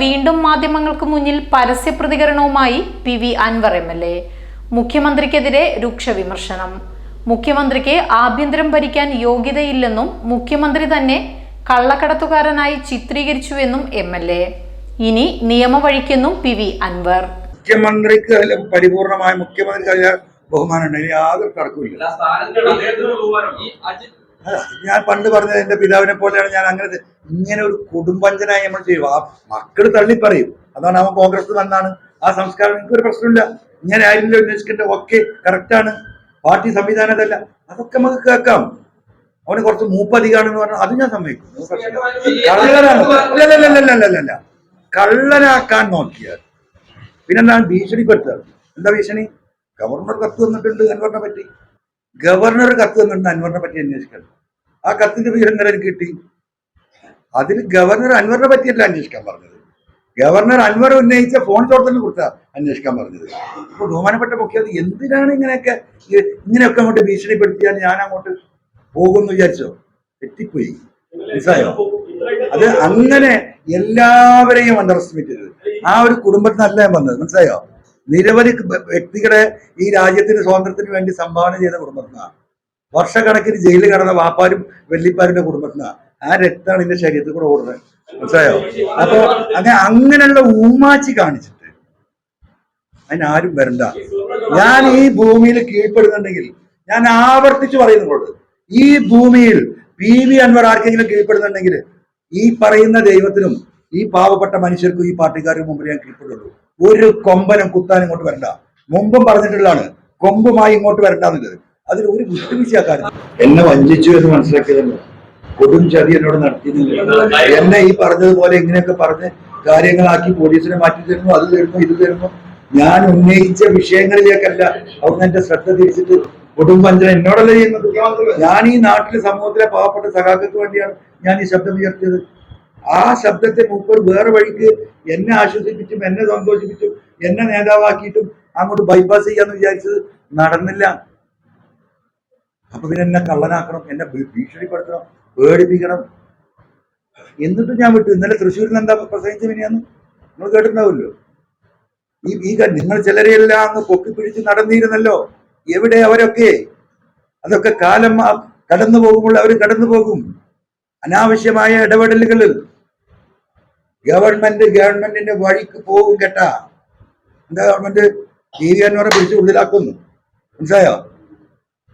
വീണ്ടും മാധ്യമങ്ങൾക്ക് മുന്നിൽ പരസ്യ പ്രതികരണവുമായി P V Anvar M L A. മുഖ്യമന്ത്രിക്കെതിരെ രൂക്ഷ വിമർശനം. മുഖ്യമന്ത്രിക്ക് ആഭ്യന്തരം ഭരിക്കാൻ യോഗ്യതയില്ലെന്നും മുഖ്യമന്ത്രി തന്നെ കള്ളക്കടത്തുകാരനായി ചിത്രീകരിച്ചുവെന്നും എം എൽ എ. ഇനി നിയമവഴിക്കെന്നും പി വി അൻവർ. മുഖ്യമന്ത്രിക്ക് പരിപൂർണമായ മുഖ്യമന്ത്രിക്ക് ബഹുമാനം യാതൊരു തർക്കമില്ല ഞാൻ പണ്ട് പറഞ്ഞത് എന്റെ പിതാവിനെ പോലെയാണ് ഞാൻ അങ്ങനെ ഇങ്ങനെ ഒരു കുടുംബഞ്ചനായി നമ്മൾ ചെയ്യും ആ മക്കൾ തള്ളി പറയും അതാണ് അവൻ കോൺഗ്രസ് വന്നാണ്. ആ സംസ്കാരം എനിക്ക് ഒരു പ്രശ്നമില്ല. ഇങ്ങനെ ആയില്ല അന്വേഷിക്കേണ്ട ഒക്കെ കറക്റ്റാണ് പാർട്ടി സംവിധാനം അതല്ല അതൊക്കെ നമുക്ക് കേൾക്കാം. അവന് കുറച്ച് മൂപ്പധികാണെന്ന് പറഞ്ഞാൽ അത് ഞാൻ സമ്മതിക്കും. കള്ളനാണ്. കള്ളനാക്കാൻ നോക്കിയാൽ പിന്നെന്താണ്? ഭീഷണിപ്പെടുത്തുക. എന്താ ഭീഷണി? ഗവർണർ കത്ത് വന്നിട്ടുണ്ട് അൻവറിനെ പറ്റി. ഗവർണർ കത്ത് വന്നിട്ടുണ്ട് അൻവറിനെ പറ്റി അന്വേഷിക്കണം ആ കത്തിന്റെ വിവരം എനിക്ക് കിട്ടി? അതിൽ ഗവർണർ അൻവറിനെ പറ്റിയല്ല അന്വേഷിക്കാൻ പറഞ്ഞത്. ഗവർണർ അൻവർ ഉന്നയിച്ച ഫോൺ ചോർത്തലിനെ കൊടുത്താ അന്വേഷിക്കാൻ പറഞ്ഞത്. അപ്പൊ ബഹുമാനപ്പെട്ട മുഖ്യമന്ത്രി എന്തിനാണ് ഇങ്ങനെയൊക്കെ ഇങ്ങനെയൊക്കെ അങ്ങോട്ട് ഭീഷണിപ്പെടുത്തിയാൽ ഞാൻ അങ്ങോട്ട് പോകും പോകുമെന്ന് വിചാരിച്ചോ? തെറ്റിപ്പോയി. മനസ്സിലായോ? അത് അങ്ങനെ എല്ലാവരെയും അണ്ടർ എസ്റ്റിമേറ്റ് ചെയ്തത്. ആ ഒരു കുടുംബത്തിനല്ല ഞാൻ വന്നത് മനസ്സിലായോ? നിരവധി വ്യക്തികളെ ഈ രാജ്യത്തിന്റെ സ്വാതന്ത്ര്യത്തിന് വേണ്ടി സംഭാവന ചെയ്ത കുടുംബത്തിനാണ്. വർഷക്കണക്കിന് ജയിലിൽ കിടന്ന വാപ്പാരും വെള്ളിപ്പാരിന്റെ കുടുംബത്തിനാണ് ആ രക്തമാണ് എന്റെ ശരീരത്തിൽ കൂടെ ഓടുന്നത്. മനസ്സിലായോ? അപ്പൊ അങ്ങനെ അങ്ങനെയുള്ള ഊമാച്ചി കാണിച്ചിട്ട് അതിനാരും വരണ്ട. ഞാൻ ഈ ഭൂമിയിൽ കീഴ്പ്പെടുന്നുണ്ടെങ്കിൽ ഞാൻ ആവർത്തിച്ച് പറയുന്നുള്ളൂ ഈ ഭൂമിയിൽ പി വി അൻവർ ആർക്കെങ്കിലും കീഴ്പ്പെടുന്നുണ്ടെങ്കിൽ ഈ പറയുന്ന ദൈവത്തിനും ഈ പാവപ്പെട്ട മനുഷ്യർക്കും ഈ പാർട്ടിക്കാർക്കും മുമ്പിൽ ഞാൻ കീഴ്പ്പെടുള്ളൂ. ഒരു കൊമ്പനും കുത്താനും ഇങ്ങോട്ട് വരണ്ട. മുമ്പും പറഞ്ഞിട്ടുള്ളതാണ്. കൊമ്പുമായി ഇങ്ങോട്ട് വരണ്ട എന്നുള്ളത്. അതിൽ ഒരു വിട്ടുവീഴ്ചയാക്കാനും എന്നെ വഞ്ചിച്ചു എന്ന് മനസ്സിലാക്കിയതല്ലോ? കൊടും ചതി എന്നോട് നടത്തിയിരുന്നില്ല എന്നെ ഈ പറഞ്ഞതുപോലെ ഇങ്ങനെയൊക്കെ പറഞ്ഞ് കാര്യങ്ങളാക്കി പോലീസിനെ മാറ്റി തരുന്നു അത് തരുന്നു ഇത് തരുന്നു. ഞാൻ ഉന്നയിച്ച വിഷയങ്ങളിലേക്കല്ല അവിടുന്ന് എന്റെ ശ്രദ്ധ തിരിച്ചിട്ട് കുടുംബഞ്ചന എന്നോടല്ല ചെയ്യുന്നത്? ഞാൻ ഈ നാട്ടിലെ സമൂഹത്തിലെ പാവപ്പെട്ട സഖാക്കൾക്ക് വേണ്ടിയാണ് ഞാൻ ഈ ശബ്ദം ഉയർത്തിയത്. ആ ശബ്ദത്തെ മൂപ്പർ വേറെ വഴിക്ക് എന്നെ ആശ്വസിപ്പിച്ചും എന്നെ സന്തോഷിപ്പിച്ചും എന്നെ നേതാവാക്കിയിട്ടും അങ്ങോട്ട് ബൈപ്പാസ് ചെയ്യാന്ന് വിചാരിച്ചത് നടന്നില്ല. അപ്പൊ പിന്നെ എന്നെ കള്ളനാക്കണം എന്നെ ഭീഷണിപ്പെടുത്തണം പേടിപ്പിക്കണം. എന്നിട്ട് ഞാൻ വിട്ടു. ഇന്നലെ തൃശ്ശൂരിൽ എന്താ പ്രസംഗിച്ച പിന്നെയാന്ന് നിങ്ങൾ കേട്ടിട്ടുണ്ടാവുമല്ലോ. ഈ ഈ നിങ്ങൾ ചിലരെയെല്ലാം അങ്ങ് പൊക്കിപ്പിടിച്ച് നടന്നിരുന്നല്ലോ. എവിടെ അവരൊക്കെ? അതൊക്കെ കാലം കടന്നു പോകുമ്പോൾ അവർ കടന്നു പോകും. അനാവശ്യമായ ഇടപെടലുകൾ ഗവൺമെന്റ് ഗവൺമെന്റിന്റെ വഴിക്ക് പോകും കേട്ടാ. എന്താ ഗവൺമെന്റ്? ടി വി പറഞ്ഞ പിടിച്ച് ഉള്ളിലാക്കുന്നു. മനസ്സിലായോ?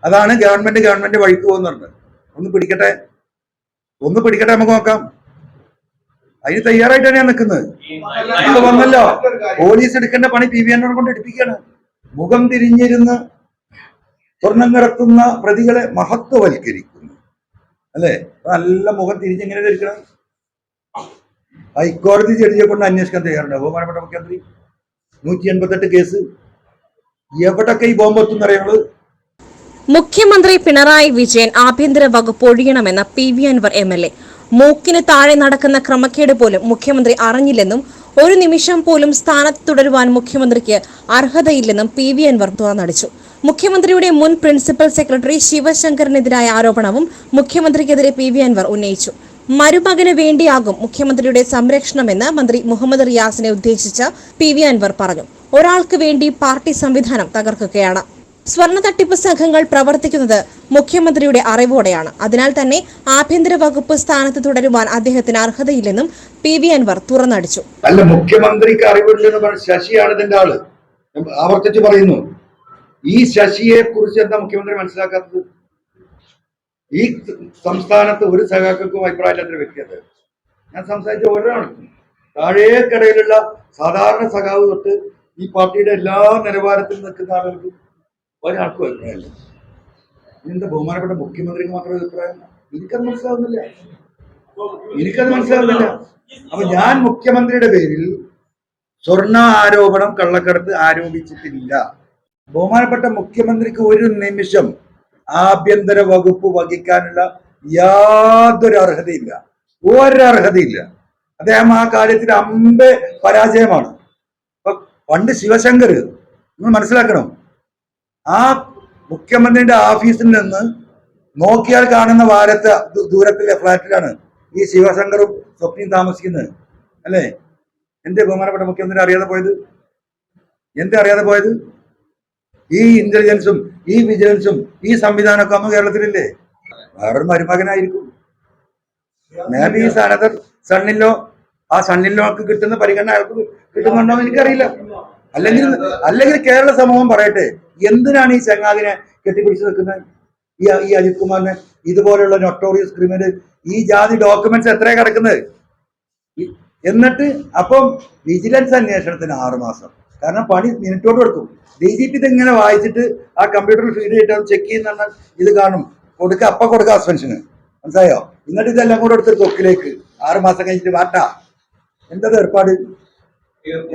അതാണ് ഗവൺമെന്റ് ഗവൺമെന്റ് വഴിക്ക് പോകുന്നുണ്ട് ഒന്ന് പിടിക്കട്ടെ. ഒന്ന് പിടിക്കട്ടെ നമുക്ക് നോക്കാം. അതിന് തയ്യാറായിട്ടാണ് ഞാൻ നിൽക്കുന്നത്. വന്നല്ലോ. പോലീസ് എടുക്കേണ്ട പണി പി വി എന്നോട് കൊണ്ട് എടുപ്പിക്കുകയാണ്. മുഖം തിരിഞ്ഞിരുന്ന് സ്വർണം കിടക്കുന്ന പ്രതികളെ മഹത്വവൽക്കരിക്കുന്നു. അല്ലേ? നല്ല മുഖം തിരിഞ്ഞെങ്ങനെ ധരിക്കണം ഹൈക്കോടതി ജഡ്ജിയെ കൊണ്ട് അന്വേഷിക്കാൻ തയ്യാറുണ്ട്. ബഹുമാനപ്പെട്ട മുഖ്യമന്ത്രി നൂറ്റി എൺപത്തെട്ട് കേസ്. എവിടൊക്കെ ഈ ബോംബെത്തും എത്തുന്നറിയുന്നത് മുഖ്യമന്ത്രി പിണറായി വിജയൻ ആഭ്യന്തര വകുപ്പ് ഒഴിയണമെന്ന P V Anvar M L A. മൂക്കിന് താഴെ നടക്കുന്ന ക്രമക്കേട് പോലും മുഖ്യമന്ത്രി അറിഞ്ഞില്ലെന്നും ഒരു നിമിഷം പോലും സ്ഥാനത്ത് തുടരുവാൻ മുഖ്യമന്ത്രിക്ക് അർഹതയില്ലെന്നും പി വി അൻവർ തുറന്നടിച്ചു. മുഖ്യമന്ത്രിയുടെ മുൻ പ്രിൻസിപ്പൽ സെക്രട്ടറി ശിവശങ്കറിനെതിരായ ആരോപണവും മുഖ്യമന്ത്രിക്കെതിരെ പി വി അൻവർ ഉന്നയിച്ചു. മരുമകന് വേണ്ടിയാകും മുഖ്യമന്ത്രിയുടെ സംരക്ഷണമെന്ന് മന്ത്രി മുഹമ്മദ് റിയാസിനെ ഉദ്ദേശിച്ച പി വി അൻവർ പറഞ്ഞു. ഒരാൾക്ക് വേണ്ടി പാർട്ടി സംവിധാനം തകർക്കുകയാണ്. സ്വർണ തട്ടിപ്പ് സംഘങ്ങൾ പ്രവർത്തിക്കുന്നത് മുഖ്യമന്ത്രിയുടെ അറിവോടെയാണ്. അതിനാൽ തന്നെ ആഭ്യന്തര വകുപ്പ് സ്ഥാനത്ത് തുടരുവാൻ അദ്ദേഹത്തിന് അർഹതയില്ലെന്നും പി വി അൻവർ തുറന്നടിച്ചു. അല്ല മുഖ്യമന്ത്രിക്ക് അറിവില്ലെന്ന് പറഞ്ഞ ശശിയാണ് ഇതിന്റെ ആൾ. ആവർത്തിച്ച് പറയുന്നു. ഈ ശശിയെ കുറിച്ച് എന്താ മുഖ്യമന്ത്രി മനസ്സിലാക്കാത്തത്? ഈ സംസ്ഥാനത്ത് ഒരു സഖാക്കൾക്കും അഭിപ്രായമില്ലാത്തൊരു വ്യക്തിയത് ഞാൻ സംസാരിച്ച ഒരാൾക്കും താഴേക്കടയിലുള്ള സാധാരണ സഖാവ് തൊട്ട് ഈ പാർട്ടിയുടെ എല്ലാ നിലവാരത്തിൽ നിൽക്കുന്ന ആളുകൾക്കും ഒരാൾക്കും അഭിപ്രായമില്ല. ഇതിന്റെ ബഹുമാനപ്പെട്ട മുഖ്യമന്ത്രിക്ക് മാത്രം അഭിപ്രായം? എനിക്കത് മനസ്സിലാവുന്നില്ല. എനിക്കത് മനസ്സിലാവുന്നില്ല. അപ്പൊ ഞാൻ മുഖ്യമന്ത്രിയുടെ പേരിൽ സ്വർണ ആരോപണം കള്ളക്കടത്ത് ആരോപിച്ചിട്ടില്ല. ബഹുമാനപ്പെട്ട മുഖ്യമന്ത്രിക്ക് ഒരു നിമിഷം ആഭ്യന്തര വകുപ്പ് വഹിക്കാനുള്ള യാതൊരു അർഹതയില്ല. ഒരർഹതയില്ല. അദ്ദേഹം ആ കാര്യത്തിൽ അമ്പെ പരാജയമാണ്. പണ്ട് ശിവശങ്കർ നിങ്ങൾ മനസ്സിലാക്കണം ആ മുഖ്യമന്ത്രിയുടെ ഓഫീസിൽ നിന്ന് നോക്കിയാൽ കാണുന്ന വാരത്തെ ദൂരത്തിലെ ഫ്ലാറ്റിലാണ് ഈ ശിവശങ്കറും സ്വപ്നയും താമസിക്കുന്നത്. അല്ലേ? എന്റെ ബഹുമാനപ്പെട്ട മുഖ്യമന്ത്രി അറിയാതെ പോയത്? എന്തേ അറിയാതെ പോയത്? ഈ ഇന്റലിജൻസും ഈ വിജിലൻസും ഈ സംവിധാനമൊക്കെ നമ്മൾ കേരളത്തിലില്ലേ? വേറൊരു മരുമകനായിരിക്കും. മേ ബി അനദർ സണ്ണിലോ ആ സണ്ണിലോക്ക് കിട്ടുന്ന പരിഗണന അയാൾക്ക് കിട്ടുന്നുണ്ടോ എന്ന് എനിക്കറിയില്ല. അല്ലെങ്കിൽ അല്ലെങ്കിൽ കേരള സമൂഹം പറയട്ടെ എന്തിനാണ് ഈ ചങ്ങാതിനെ കെട്ടിപ്പിടിച്ച് നിൽക്കുന്നത്? ഈ ഈ അജിത് കുമാറിനെ ഇതുപോലെയുള്ള നൊട്ടോറിയസ് ക്രിമിനൽ ഈ ജാതി ഡോക്യുമെന്റ്സ് എത്ര കിടക്കുന്നത്? എന്നിട്ട് അപ്പം വിജിലൻസ് അന്വേഷണത്തിന് ആറുമാസം കാരണം പണി മിനിറ്റോട് കൊടുക്കും ഡി ജി പി ഇതിങ്ങനെ വായിച്ചിട്ട് ആ കമ്പ്യൂട്ടറിൽ ഫീഡ് ചെയ്തിട്ട് ചെക്ക് ചെയ്യുന്ന ഇത് കാണും. കൊടുക്ക അപ്പ കൊടുക്ക സസ്പെൻഷന് മനസ്സിലായോ? എന്നിട്ട് ഇതെല്ലാം കൂടെ എടുത്ത് തൊക്കിലേക്ക് ആറുമാസം കഴിഞ്ഞിട്ട് വാട്ടാ എന്താ ഏർപ്പാട്?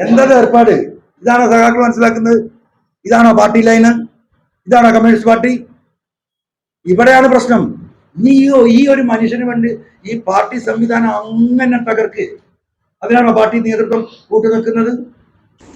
എന്താ ഏർപ്പാട്? ഇതാണോ സഖാക്കൾ മനസ്സിലാക്കുന്നത്? ഇതാണോ പാർട്ടി ലൈന്? ഇതാണോ കമ്മ്യൂണിസ്റ്റ് പാർട്ടി? ഇവിടെയാണ് പ്രശ്നം. നീ ഈ- ഒരു മനുഷ്യന് വേണ്ടി ഈ പാർട്ടി സംവിധാനം അങ്ങനെ തകർക്ക് അതിനാണോ പാർട്ടി നേതൃത്വം കൂട്ടുനിൽക്കുന്നത്?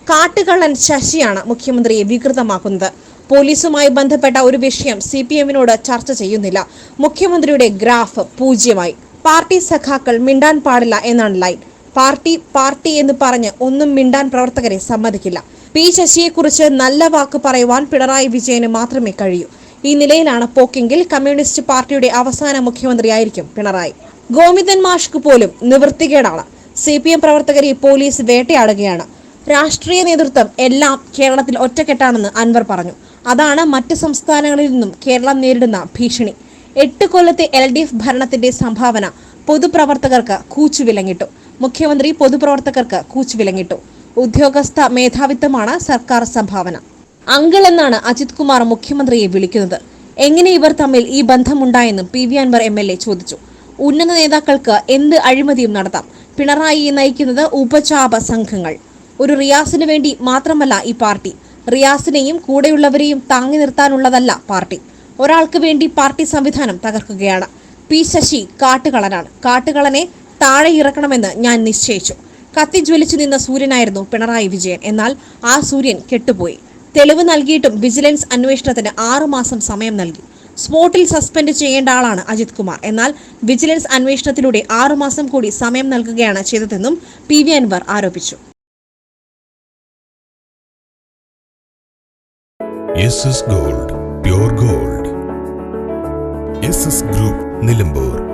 കാട്ടുകള്ളൻ ശശിയാണ് മുഖ്യമന്ത്രിയെ വികൃതമാക്കുന്നത്. പോലീസുമായി ബന്ധപ്പെട്ട ഒരു വിഷയം സി പി എമ്മിനോട് ചർച്ച ചെയ്യുന്നില്ല. മുഖ്യമന്ത്രിയുടെ ഗ്രാഫ് പൂജ്യമായി. പാർട്ടി സഖാക്കൾ മിണ്ടാൻ പാടില്ല എന്നാണ് ലൈൻ. പാർട്ടി പാർട്ടി എന്ന് പറഞ്ഞ് ഒന്നും മിണ്ടാൻ പ്രവർത്തകരെ സമ്മതിക്കില്ല. പി ശശിയെക്കുറിച്ച് നല്ല വാക്ക് പറയുവാൻ പിണറായി വിജയന് മാത്രമേ കഴിയൂ. ഈ നിലയിലാണ് പോക്കെങ്കിൽ കമ്മ്യൂണിസ്റ്റ് പാർട്ടിയുടെ അവസാന മുഖ്യമന്ത്രിയായിരിക്കും പിണറായി. ഗോവിന്ദൻ മാഷ്ക്ക് പോലും നിവൃത്തികേടാണ്. സി പി എം പ്രവർത്തകരെ പോലീസ് വേട്ടയാടുകയാണ്. രാഷ്ട്രീയ നേതൃത്വം എല്ലാം കേരളത്തിൽ ഒറ്റക്കെട്ടാണെന്ന് അൻവർ പറഞ്ഞു. അതാണ് മറ്റ് സംസ്ഥാനങ്ങളിൽ നിന്നും കേരളം നേരിടുന്ന ഭീഷണി. എട്ട് കൊല്ലത്തെ എൽ ഡി എഫ് ഭരണത്തിന്റെ സംഭാവന പൊതുപ്രവർത്തകർക്ക് കൂച്ചുവിലങ്ങിട്ടു. മുഖ്യമന്ത്രി പൊതുപ്രവർത്തകർക്ക് കൂച്ചുവിലങ്ങിട്ടു ഉദ്യോഗസ്ഥ മേധാവിത്വമാണ് സർക്കാർ സംഭാവന. അങ്കിൾ എന്നാണ് അജിത് കുമാർ മുഖ്യമന്ത്രിയെ വിളിക്കുന്നത്. എങ്ങനെ ഇവർ തമ്മിൽ ഈ ബന്ധമുണ്ടായെന്നും P V Anvar M L A ചോദിച്ചു. ഉന്നത നേതാക്കൾക്ക് എന്ത് അഴിമതിയും നടത്താം. പിണറായിയെ നയിക്കുന്നത് ഉപചാപ സംഘങ്ങൾ. ഒരു റിയാസിന് വേണ്ടി മാത്രമല്ല ഈ പാർട്ടി. റിയാസിനെയും കൂടെയുള്ളവരെയും താങ്ങി നിർത്താനുള്ളതല്ല പാർട്ടി. ഒരാൾക്ക് വേണ്ടി പാർട്ടി സംവിധാനം തകർക്കുകയാണ്. പി ശശി കാട്ടുകളനാണ് കാട്ടുകളനെ താഴെ ഇറക്കണമെന്ന് ഞാൻ നിശ്ചയിച്ചു. കത്തി ജ്വലിച്ചു നിന്ന സൂര്യനായിരുന്നു പിണറായി വിജയൻ. എന്നാൽ ആ സൂര്യൻ കെട്ടുപോയി. തെളിവ് നൽകിയിട്ടും വിജിലൻസ് അന്വേഷണത്തിന് ആറുമാസം സമയം നൽകി. സ്പോട്ടിൽ സസ്പെൻഡ് ചെയ്യേണ്ട ആളാണ് അജിത് കുമാർ. എന്നാൽ വിജിലൻസ് അന്വേഷണത്തിലൂടെ ആറുമാസം കൂടി സമയം നൽകുകയാണ് ചെയ്തതെന്നും പി വി അൻവർ ആരോപിച്ചു. Gold gold. ഗ്രൂപ്പ് നിലമ്പൂർ.